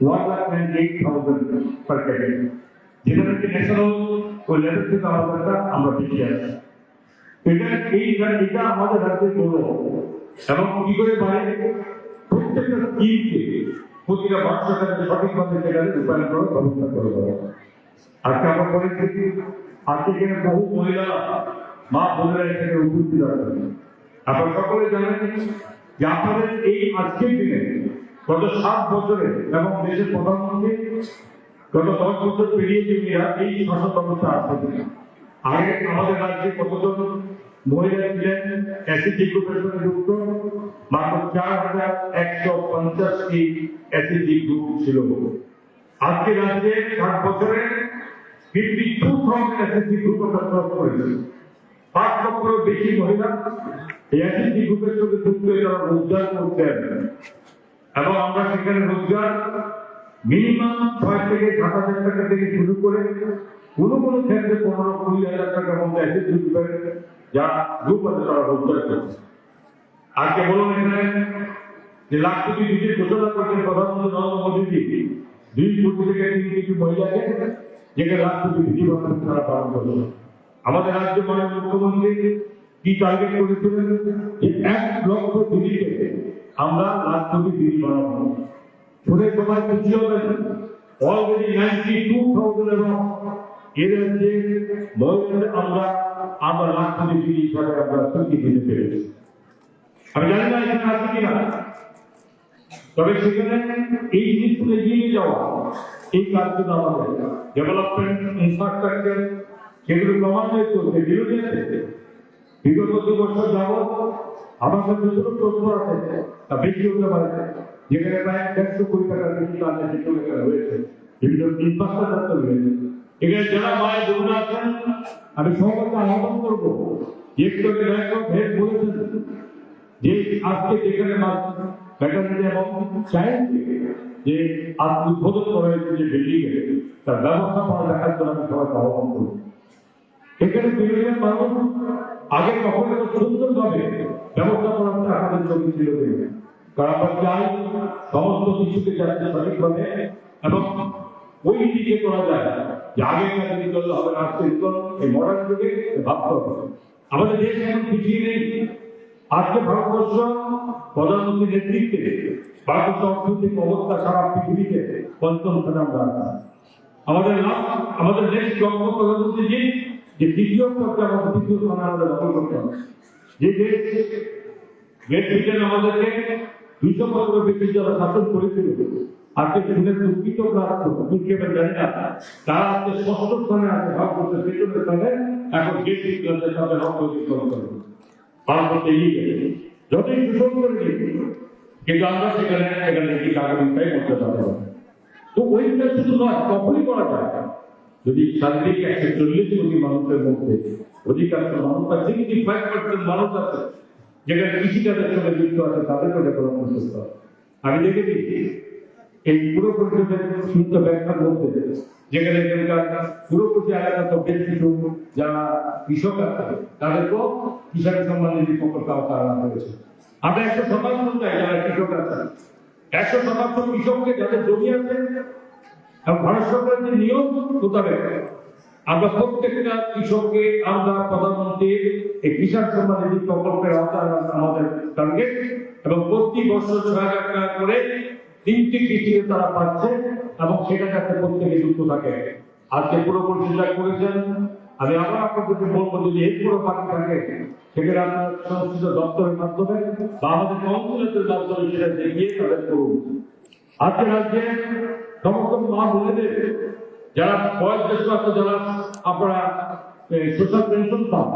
One lakh ninety eight thousand per capita যেটা নাকি national ওই লেভেল থেকে আমাদেরটা আমরা পিছিয়ে আছি এটা এই এটা আমাদের রাজ্যের গৌরব এবং কি করে বাইরে প্রত্যেকটা স্কিমকে প্রতিটা কাছে সঠিকভাবে সেখানে রূপায়ণ করার ব্যবস্থা করে দেওয়া আজকে আমরা পরিস্থিতি বহু মহিলা মা বোনেরা এখানে উপস্থিত আছেন আপনারা সকলে জানেন যে আপনাদের এই আজকের দিনে গত সাত বছরে এবং দেশের প্রধানমন্ত্রী গত দশ বছর পেরিয়ে যে এই শাসন ব্যবস্থা আসছে আগে আমাদের রাজ্যে কতজন মহিলা ছিলেন? অ্যাসিডি গ্রুপের সঙ্গে যুক্ত। মাত্র চার হাজার একশো পঞ্চাশটি অ্যাসিডি গ্রুপ ছিল। আজকে রাজ্যে সাত বছরে ফিফটি টু থাউজেন্ড অ্যাসিডি গ্রুপ ক্রস করেছি। পাঁচ লক্ষেরও বেশি মহিলা এই গ্রুপের সঙ্গে যুক্ত তারা রোজগার করতেন। এবং আমরা সেখানে রোজগার মিনিমাম ছয় থেকে সাত হাজার টাকা থেকে শুরু করে কোনো কোনো ক্ষেত্রে পনেরো কুড়ি হাজার টাকার মধ্যে এসে গ্রুপের যা গ্রুপ আছে তারা রোজগার করছে। আজকে বলুন এখানে যে লাখ কোটি বিজেপি ঘোষণা করেছেন প্রধানমন্ত্রী নরেন্দ্র মোদীজি, দুই কোটি থেকে তিন কোটি মহিলাকে যেখানে লাখ কোটি বিধি বান্ধব তারা পালন করছে। আমাদের রাজ্য মাননীয় মুখ্যমন্ত্রী কি টার্গেট করেছিলেন? যে এক লক্ষ দিদিকে আমরা কোটি দিদি বানাবো। শুনে সবাই খুশি হবেন অলরেডি নাইনটি টু থাউজেন্ড এবং এর যে মহিলাদের আমরা আমরা কোটি দিদি হিসাবে আমরা স্বীকৃতি দিতে পেরেছি। আমি জানি না এখানে আছে কিনা। তবে সেখানে এই জিনিসগুলো এগিয়ে যাওয়া, এই কাজগুলো আমাদের ডেভেলপমেন্ট ইনফ্রাস্ট্রাকচার সেগুলো ক্রমান্বয়ে চলছে। বিরোধী বিগত দু বছর যাবৎ আমার কাছে দুটো প্রশ্ন আছে তা বেশি হতে পারে। যেখানে প্রায় দেড়শো কোটি টাকার বেশি আছে সেগুলো এখানে হয়েছে বিভিন্ন ইনফ্রাস্ট্রাকচার হয়েছে এখানে যারা মায়ের বোনরা আছেন, আমি সবাইকে আহ্বান করব একটু ব্যাংকক হেড বলেছেন যে আজকে যেখানে ব্যাটারি এবং সায়েন্স যে আজ উদ্বোধন করা হয়েছে যে বিল্ডিং এ, তার ব্যবস্থাপনা দেখার জন্য আমি সবাইকে আহ্বান করব। এখানে বিভিন্ন মানুষ আগে কখনো এত সুন্দরভাবে ব্যবস্থাপনা আমাদের জমি ছিল কারণ আমরা চাই সমস্ত কিছুকে যাতে সঠিকভাবে এবং ওই দিকে করা যায় যে আগেকার দিকে চললে হবে আজকে এই মডার্ন যুগে ভাবতে হবে। আমাদের দেশ এখন পিছিয়ে নেই। আজকে ভারতবর্ষ প্রধানমন্ত্রীর নেতৃত্বে ভারতবর্ষ অর্থনৈতিক অবস্থা সারা পৃথিবীতে পঞ্চম স্থানে আমাদের আমাদের নেক্সট লক্ষ্য প্রধানমন্ত্রী যে দ্বিতীয় পর্যায়ে আমাদের দ্বিতীয় স্থানে আমাদের দখল করতে হবে। যে দেশ গ্রেট ব্রিটেন আমাদেরকে দুইশো বছর বেশি যারা শাসন করেছিল, আজকে শুনে দুঃখিত দুঃখের জানি না। তারা আজকে ষষ্ঠ স্থানে আছে ভারতবর্ষের পেছনের স্থানে, এখন গ্রেট ব্রিটেনের সাথে রক্ত অতিক্রম করবে ভারতবর্ষ এগিয়ে যতই শোষণ করে কিন্তু আমরা সেখানে এখানে কি নাগরিকটাই করতে পারব তো ওইটা শুধু নয় তখনই করা যায় যদি শারীরিক একশো চল্লিশ কোটি মানুষের মধ্যে অধিকাংশ মানুষ বা সিক্সটি ফাইভ পার্সেন্ট মানুষ আছে, যেখানে কৃষিকাজের সঙ্গে যুক্ত আছে ডেভেলপমেন্ট করতে হবে। আমি দেখেছি, এই পুরো পরিষদের শুদ্ধ ব্যাখ্যার মধ্যে যেখানে এখানকার পুরোপুরি এলাকা তো বেশ কিছু যারা কৃষক আছে, তাদেরকেও কৃষক সম্মান নিধি প্রকল্প আওতায় আনা হয়েছে আমরা একশো শতাংশ চাই যারা কৃষক আছে, একশো শতাংশ কৃষককে যাদের জমি আছে এবং ভারত সরকারের যে নিয়ম মোতাবেক আমরা প্রত্যেকটা কৃষককে আমরা প্রধানমন্ত্রীর এই কৃষক সম্মান নিধি প্রকল্পের আওতায় আমাদের টার্গেট এবং প্রতি বছর ছয় হাজার টাকা করে তিনটি কৃষিকে তারা পাচ্ছে এবং সেটা যাতে প্রত্যেকে যুক্ত থাকে। আজকে পুরো পরিচর্যা করেছেন। আমি আবার আপনাদেরকে বলব যদি এই পুরো বাকি থাকে, সেখানে আপনার সংশ্লিষ্ট দপ্তরের মাধ্যমে বা আমাদের কৌশলের মাধ্যমে সেটা দেখিয়ে তাদের করুন। আজকে রাজ্যে সমস্ত মা বোনেদের যারা বয়োজ্যেষ্ঠ, যারা আপনারা সোশ্যাল পেনশন পান,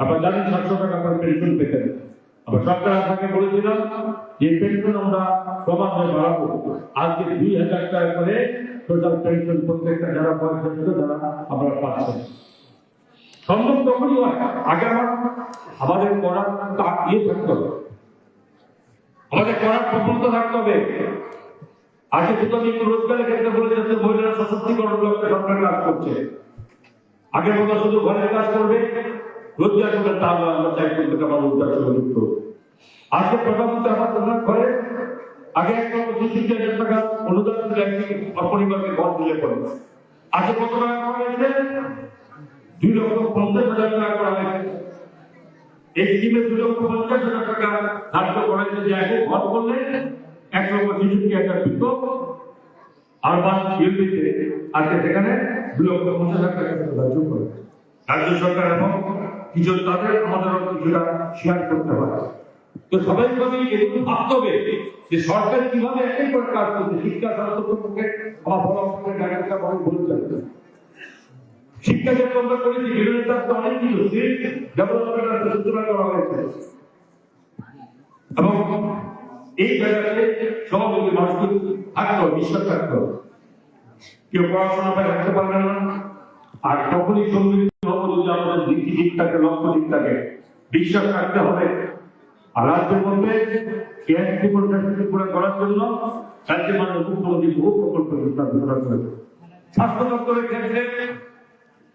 আপনারা জানেন সাতশো টাকা আপনার পেনশন পেতেন। আমরা সরকার আপনাকে বলেছিলাম, যে পেনশন আমরা ক্রমান্বয়ে বাড়াবো। আজকে দুই হাজার টাকা করে সোশ্যাল পেনশন প্রত্যেকটা যারা বয়সস্থ যারা আপনারা পাচ্ছেন। সম্ভব তখনই হয়, আগে আমার, আমাদের করার ইয়ে থাকতে হবে। আমাদের করার প্রবণতা থাকতে হবে। আমি একটু রোজগারের ক্ষেত্রে বলে যাচ্ছে মহিলারা সশক্তিকরণ লক্ষ্যে সরকার কাজ করছে। আগের মতো শুধু ঘরের কাজ করবে, রোজগার করবে, তা আমরা চাই করতে আমার রোজগার সঙ্গে আজকে প্রধানমন্ত্রী আমার প্রধান করে আগে এক লক্ষ দুষট্টি হাজার টাকা অনুদান পরিবারকে ঘর দিলে পড়ে আজকে কত টাকা করা হয়েছে? দুই লক্ষ পঞ্চাশ হাজার টাকা করা হয়েছে। এই স্কিমে দুই লক্ষ পঞ্চাশ হাজার টাকা ধার্য করা হয়েছে যে এখন ঘর করলে এক লক্ষ ছেষট্টি হাজার দিত আরবান ইউপিতে আজকে সেখানে দুই লক্ষ পঞ্চাশ হাজার টাকা ধার্য করে। রাজ্য সরকার এবং কিছু তাদের আমাদের কিছুটা শেয়ার করতে হয় তো সবাই ভাবে এগুলো ভাবতে যে সরকার কীভাবে এক এক করে কাজ করছে? শিক্ষা স্বাস্থ্য পক্ষে আমার বড় অঙ্কের ডাক্তার শিক্ষা ক্ষেত্রে আমরা করেছি বিভিন্ন তো অনেক কিছু ডেভেলপমেন্টের সূচনা করা হয়েছে। এবং এই জায়গাতে সভাপতি মানুষকে থাকতে, বিশ্বাস থাকতে। কেউ পড়াশোনা করে রাখতে পারবে না। আর হব যদি আমাদের দিকটি ঠিক থাকে লক্ষ্য ঠিক থাকে বিশ্বাস রাখতে হবে। আর করার জন্য রাজ্যের মুখ্যমন্ত্রী বহু প্রকল্প ঘোষণা করেছে স্বাস্থ্য দপ্তরের ক্ষেত্রে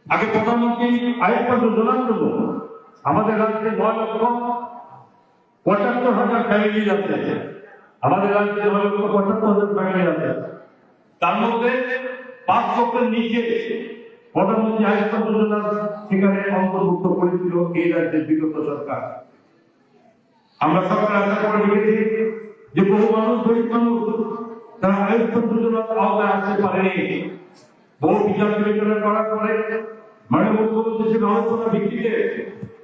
আগে প্রধানমন্ত্রী আয়ুষ্মান যোজনার জন্য আমাদের রাজ্যে নয় লক্ষ পঁচাত্তর হাজার ফ্যামিলি আছে। আমাদের রাজ্যে পঁচাত্তর হাজার ফ্যামিলি আছে, তার মধ্যে পাঁচ লক্ষের নিচে প্রধানমন্ত্রী আয়ুষ্মান সেখানে অন্তর্ভুক্ত করেছিল এই রাজ্যের বিগত সরকার। আমরা সরকার আশা করে রেখেছি যে বহু মানুষ, গরিব মানুষ, তারা আয়ুষ্মান যোজনার আওতায় আসতে পারেনি। বহু বিচার বিবেচনা করার পরে মানে মুখ্যমন্ত্রী সে আলোচনা ভিত্তিতে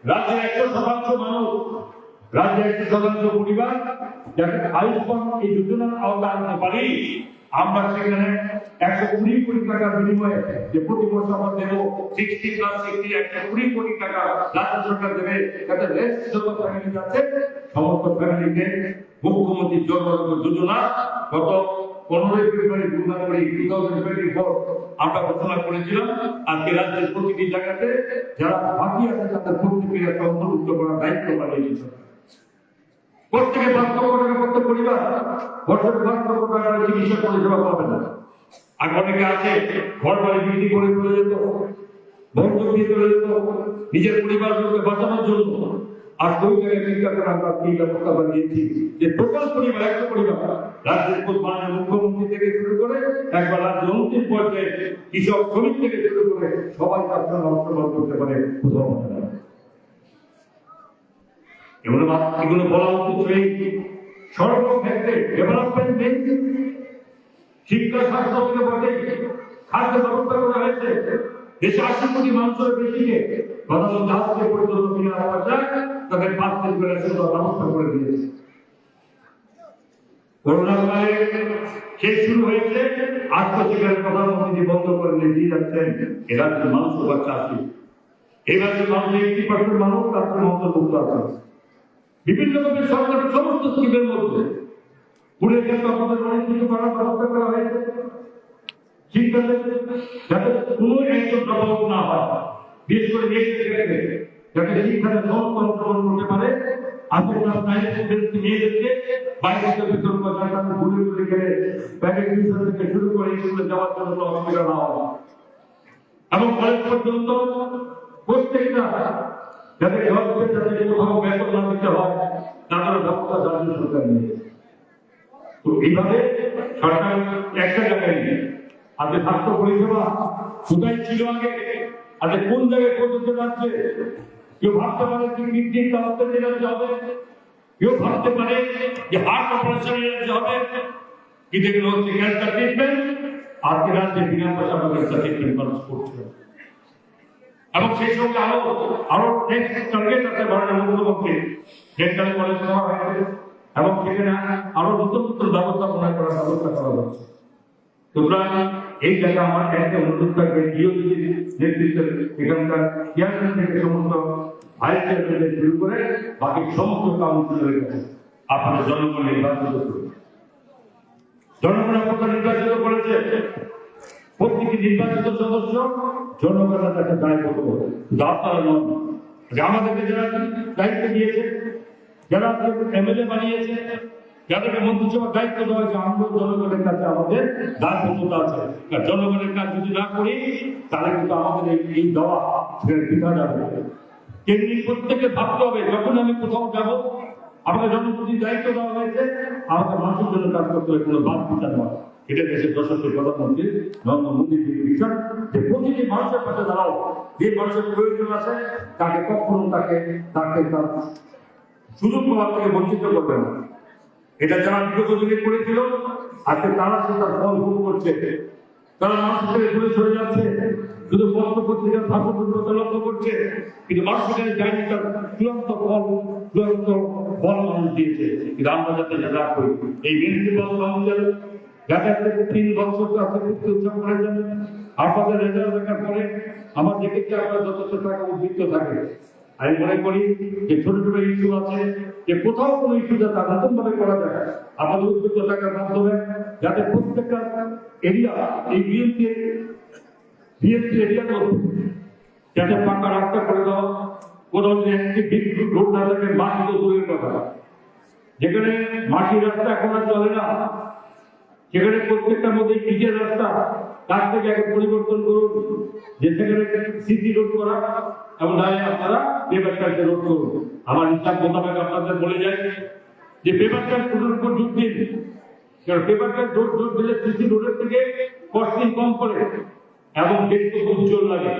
রাজ্যের একশো শতাংশ মানুষ রাজ্যের একশো শতাংশ পরিবার আয়ুষ্মান এই যোজনার আনতে পারি। আমরা সেখানে একশো কুড়ি কোটি টাকার বিনিময়ে যে প্রতি বছর আমরা দেবো সিক্সটি প্লাস সিক্সটি একশো কুড়ি কোটি টাকা রাজ্য সরকার দেবে। যাতে যত ফ্যামিলি আছে সমস্ত ফ্যামিলিকে মুখ্যমন্ত্রী জন আরোগ্য যোজনা গত পনেরোই February two thousand twenty four আমরা ঘোষণা করেছিলাম। আজকে রাজ্যের প্রতিটি জায়গাতে যারা বাকি আছে তাদের প্রত্যেকের একটা অন্তর্ভুক্ত করার দায়িত্ব সরকার প্রত্যেকে পাঁচ লক্ষ টাকা প্রত্যেক পরিবার বছরে পাঁচ লক্ষ টাকা চিকিৎসা পরিষেবা পাবে না। আর অনেকে আছে, ঘর বাড়ি বিক্রি করে চলে যেত, বন্ধু দিয়ে চলে যেত, নিজের পরিবারগুলোকে বাঁচানোর জন্য। আর ওই জায়গায় চিন্তা করে আমরা এই ব্যবস্থা বানিয়েছি, যে টোটাল পরিবার, একটা পরিবার, রাজ্যের মাননীয় মুখ্যমন্ত্রী থেকে শুরু করে একবার রাজ্য অন্তিম পর্যায়ে কৃষক শ্রমিক থেকে শুরু করে সবাই তার সঙ্গে অংশগ্রহণ করতে পারে কোথাও এগুলো এগুলো বলা উচিত এই সর্বক্ষেত্রে ডেভেলপমেন্ট নেই। শিক্ষা, স্বাস্থ্য বটে খাদ্য ব্যবস্থা করা হয়েছে। দেশে আশি কোটি মানুষের বেশিকে আজকে পর্যন্ত বিনা পয়সায় তাদের পাঁচ দিন করে ব্যবস্থা করে দিয়েছে। শেষ শুরু হয়েছে। প্রধানমন্ত্রী বন্ধ করে দিয়ে যাচ্ছেন। এ রাজ্যের মানুষ বাচ্চা আছে। এই মানুষ রাজ্যের অন্তর্ভুক্ত আছে। বিভিন্ন রকমের সরকারের সমস্ত স্কিমের মধ্যে পুরে ক্ষেত্রে আমাদের অনেক কিছু করার ব্যবস্থা করা হয়েছে। শিক্ষাতে যাতে কোনো একজন ড্রপ না হয়, বিশেষ করে মেয়েদের ক্ষেত্রে যাতে শিক্ষাতে সমস্ত অংশগ্রহণ করতে পারে, আপনি ক্লাস নাইন বাইরে ঘুরে গেলে ব্যাগের টিউশন শুরু করে যাওয়ার জন্য অসুবিধা না হয়। এবং কলেজ পর্যন্ত প্রত্যেকটা যাতে রাজ্য সরকার তো সরকার একটা জায়গায় আজকে পরিষেবা কোন জায়গায় কেউ ভাবতে পারে হবে, কেউ ভাবতে পারে যে হবে ক্যান্সার ট্রিটমেন্ট আজকে রাজ্যে বিনা পয়সা ট্রিটমেন্ট মানুষ করছে এবং সেই সঙ্গে আরও আরও টার্গেট আছে মাননীয় মুখ্যমন্ত্রী ডেন্টাল কলেজ করা হয়েছে। এবং সেখানে আরও নতুন নতুন ব্যবস্থাপনা করার ব্যবস্থা করা হচ্ছে সুতরাং এই জায়গা আমার অনুরোধ থাকবে ডিওজির নেতৃত্বে এখানকার চেয়ারম্যান থেকে সমস্ত ভাইস শুরু করে বাকি সমস্ত কাছে জনগণ নির্বাচিত জনগণ নির্বাচিত করেছে। প্রত্যেকটি নির্বাচিত সদস্য জনগণের কাছে দায়বদ্ধ। আপনারা নন আমাদেরকে যারা দায়িত্ব দিয়েছে, যারা এমএলএ বানিয়েছে, যাদেরকে মন্ত্রিসভার দায়িত্ব দেওয়া হয়েছে, আমরা জনগণের কাছে আমাদের দায়বদ্ধতা আছে। আর জনগণের কাজ যদি না করি, তাহলে কিন্তু আমাদের এই- দেওয়া বৃথা যাবে তেমনি প্রত্যেকে ভাবতে হবে, যখন আমি কোথাও যাব, আমাকে জনপ্রতি দায়িত্ব দেওয়া হয়েছে, আমাকে মানুষের জন্য কাজ করতে হবে, কোনো বাদ বিচার নয়। এটা দেশের যশস্বী প্রধানমন্ত্রী নরেন্দ্র মোদীর যে বিচার যে প্রতিটি মানুষের পাশে দাঁড়াও। যে মানুষের প্রয়োজন আছে, তাকে কখনো তাকে তাকে তার সুযোগ প্রভাব থেকে বঞ্চিত করবে না। এটা যারা বিগত দিনে করেছিল, আজকে তারা সে তার ফল ভোগ করছে। তারা মানুষ থেকে দূরে সরে যাচ্ছে, শুধু পত্র পত্রিকার ভাষাপূর্ণতা লক্ষ্য করছে, কিন্তু মানুষ সেখানে যায়নি তার চূড়ান্ত ফল চূড়ান্ত ফল মানুষ দিয়েছে। কিন্তু আমরা যাতে যা করি, এই মিউনিসিপাল কাউন্সিল যাতে আজকে তিন বছর কাছে উৎসব করেছেন আপনাদের রেজাল্ট দেখার পরে আমার দেখেছি আপনার যথেষ্ট টাকা উদ্বৃত্ত থাকে আমি মনে করি যে ছোট ছোট ইস্যু আছে, যে কোথাও কোনো ইস্যু যাতে নতুন ভাবে করা যায়, আমাদের উদ্যোগ টাকার মাধ্যমে যাতে প্রত্যেকটা এরিয়া, এই বিএনপি বিএনপি এরিয়া যাতে পাকা রাস্তা করে দেওয়া যদি একটি বিগ রোড না থাকে মাটি তো দূরের কথা। যেখানে মাটির রাস্তা এখন আর চলে না। সেখানে প্রত্যেকটার মধ্যে পিচের রাস্তা, তার থেকে আগে পরিবর্তন করুন, যে সেখানে সিসি রোড করা এবং নাহলে আপনারা পেপার কাজে রোড করুন। আমার হিসাব মোতাবেক আপনাদের বলে যায় যে পেপার কাজ রোডের উপর যোগ দিন। কারণ পেপার কাজ রোড যোগ দিলে সিসি রোডের থেকে কস্টিং কম করে এবং দেখতে উজ্জ্বল লাগে।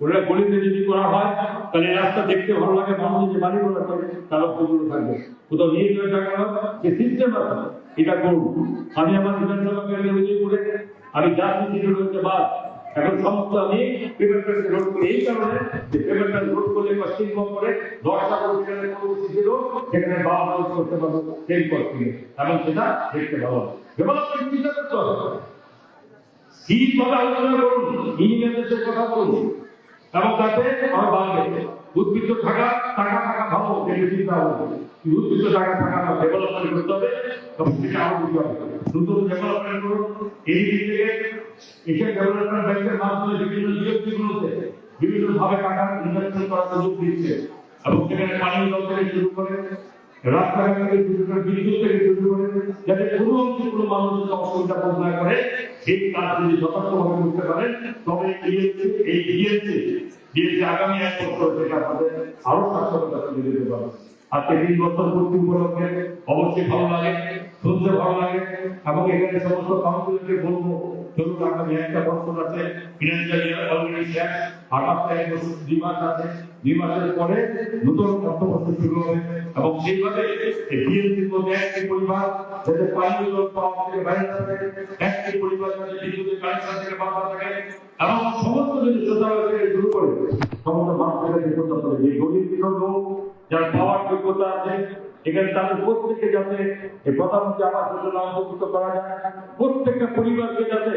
ওটা গলিতে যদি করা হয়, তাহলে রাস্তা দেখতে ভালো লাগে, মানুষ যে বাড়ি করা করে তারা প্রচুর থাকবে। কোথাও নিয়ে চলে থাকা যে সিস্টেম আছে, এটা করুন। আমি আমার বিধানসভা কেন্দ্রে করে আমি যা সিসি রয়েছে বাদ। এখন সমস্ত আমি পেপার কাজ রোড করি। এই কারণে যে পেপার কাজ রোড করলে কস্টিং করে দশটা করে সেখানে সিসি রোড সেখানে বাবা মানুষ করতে পারব সেই কস্টিং এবং সেটা দেখতে হবে। ডেভেলপমেন্ট চিন্তা করতে হবে। ঠিকভাবে আলোচনা করুন ইঞ্জিনিয়ারদের কথা বলুন। এবং তাতে আমার বাড়বে উদ্বৃত্ত থাকা টাকা থাকা ভালো এটা চিন্তা হবে। উদ্বৃত্ত টাকা ডেভেলপমেন্ট করতে হবে, তখন সেটা আরও হবে। নতুন ডেভেলপমেন্ট করুন। এই দিক থেকে এশিয়ান ডেভেলপমেন্ট ব্যাংকের মাধ্যমে বিভিন্ন বিভিন্ন ভাবে টাকা ইনভেস্টমেন্ট করার সুযোগ দিচ্ছে। এবং সেখানে পানি জল থেকে শুরু করে অবশ্যই ভালো লাগে শুনতে ভালো লাগে, এবং এখানে সমস্ত কাউন্সিলরকে বলব, ধরুন আগামী একটা বছর আছে ফিনান্সিয়াল ইয়ার অলরেডি দুই মাস আছে, দুই মাসের পরে নতুন অর্থ বছর শুরু হবে। এবং সেইভাবে বিএনপির মধ্যে একটি পরিবার যাতে পানীয় জল পাওয়া থেকে বাইরে থাকে, একটি পরিবার যাতে বিদ্যুতের কানেকশন থেকে বাধা থাকে, এবং সমস্ত যদি শ্রোতারা থেকে শুরু করে, সমস্ত মানুষের কাছে পর্যন্ত হবে। যে গরিব লোক, যার পাওয়ার যোগ্যতা আছে, এখানে তাদের প্রত্যেককে যাতে প্রধানমন্ত্রী আবাস যোজনা অন্তর্ভুক্ত করা যায়, প্রত্যেকটা পরিবারকে যাতে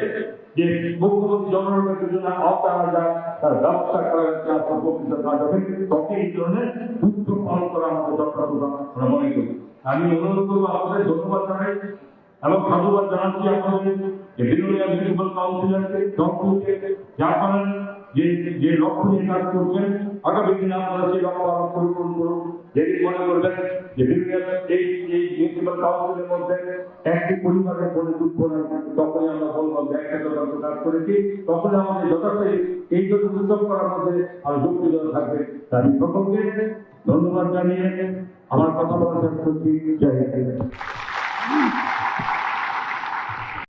যে মুখ্যমন্ত্রী জনগণের যোজনা আওতা আনা যায়, তার ব্যবস্থা করা আপনার বক্তৃতা না যাবে তখন এই ধরনের উদ্যোগ পালন করা আমাদের দরকার আমরা মনে করি। আমি অনুরোধ করব আপনাদের, ধন্যবাদ জানাই এবং সাধুবাদ জানাচ্ছি আপনাদের যে বিনোদিয়া মিউনিসিপাল কাউন্সিলরকে দপ্তরকে যার কারণে যে যে লক্ষ্য নিয়ে কাজ করছেন আগামী দিনে আপনারা সেই লক্ষ্য আরও পরিপূরণ করুন যেদিন মনে করবেন যে এই এই মিউনিসিপাল কাউন্সিলের মধ্যে একটি পরিবারের কোনো দুঃখ নাই, তখনই আমরা বলব একটা যথার্থ কাজ করেছি, তখনই আমাদের যথার্থ এই- জন্য উদ্যোগ করার মধ্যে আরও যুক্তিকতা থাকবে। আমি সকলকে ধন্যবাদ জানিয়ে আমার কথা বলা শেষ করছি জয়